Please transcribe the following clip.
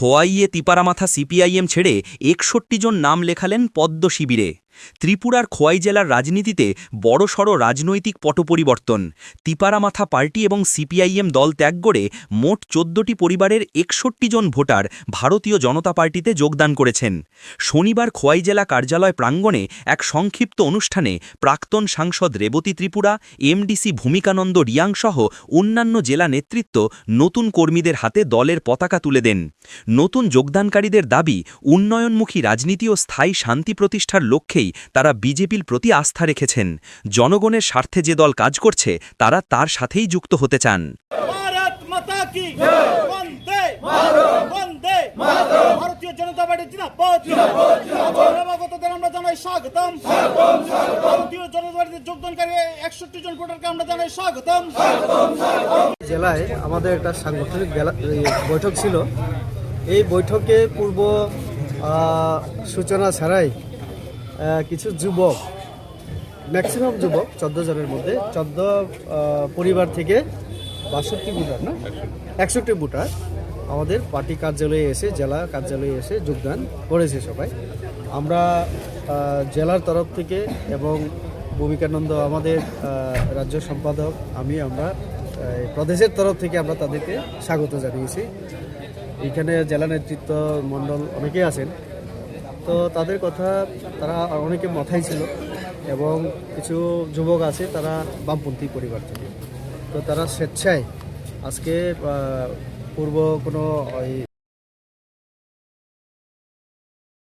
খোয়াইয়ে তিপারামাথা CPIM ছেড়ে একষট্টি জন নাম লেখালেন পদ্ম শিবিরে ত্রিপুরার খোয়াই জেলার রাজনীতিতে বড়সড় রাজনৈতিক পটপরিবর্তন। তিপারামাথা পার্টি এবং সিপিআইএম দল ত্যাগ করে মোট চোদ্দটি পরিবারের একষট্টি জন ভোটার ভারতীয় জনতা পার্টিতে যোগদান করেছেন। শনিবার খোয়াই জেলা কার্যালয় প্রাঙ্গণে এক সংক্ষিপ্ত অনুষ্ঠানে প্রাক্তন সাংসদ রেবতী ত্রিপুরা, এমডিসি ভূমিকানন্দ রিয়াংসহ অন্যান্য জেলা নেতৃত্ব নতুন কর্মীদের হাতে দলের পতাকা তুলে দেন। নতুন যোগদানকারীদের দাবি, উন্নয়নমুখী রাজনীতি ও স্থায়ী শান্তি প্রতিষ্ঠার লক্ষ্যেই তারা বিজেপির প্রতি আস্থা রেখেছেন। জনগণের স্বার্থে যে দল কাজ করছে তারা তার সাথেই যুক্ত হতে চান। ভারত মাতা কি? বন্দে বন্দে ভারতীয় জনতা পার্টি আমরা জানাই স্বাগতম। ভারতীয় জনতা পার্টিতে যোগদানকারী একষট্টি জন ভোটারকে আমরা জানাই স্বাগতম। জেলায় আমাদের একটা সাংগঠনিক বৈঠক ছিল। এই বৈঠকে পূর্ব সূচনা ছাড়াই কিছু যুবক ম্যাক্সিমাম যুবক, চোদ্দ জনের মধ্যে, চোদ্দ পরিবার থেকে বাষট্টি ভোটার না? একষট্টি ভোটার আমাদের পার্টি কার্যালয়ে এসে, জেলা কার্যালয়ে এসে যোগদান করেছে সবাই। আমরা জেলার তরফ থেকে এবং ভূমিকানন্দ আমাদের রাজ্য সম্পাদক, আমি, আমরা প্রদেশের তরফ থেকে আমরা তাদেরকে স্বাগত জানিয়েছি। এখানে জেলা নেতৃত্ব মণ্ডল অনেকেই আছেন। তো তাদের কথা তারা অনেকে মাথায় ছিল এবং কিছু যুবক আছে তারা বামপন্থী পরিবার থেকে। তো তারা স্বেচ্ছায় আজকে পূর্ব কোনো ওই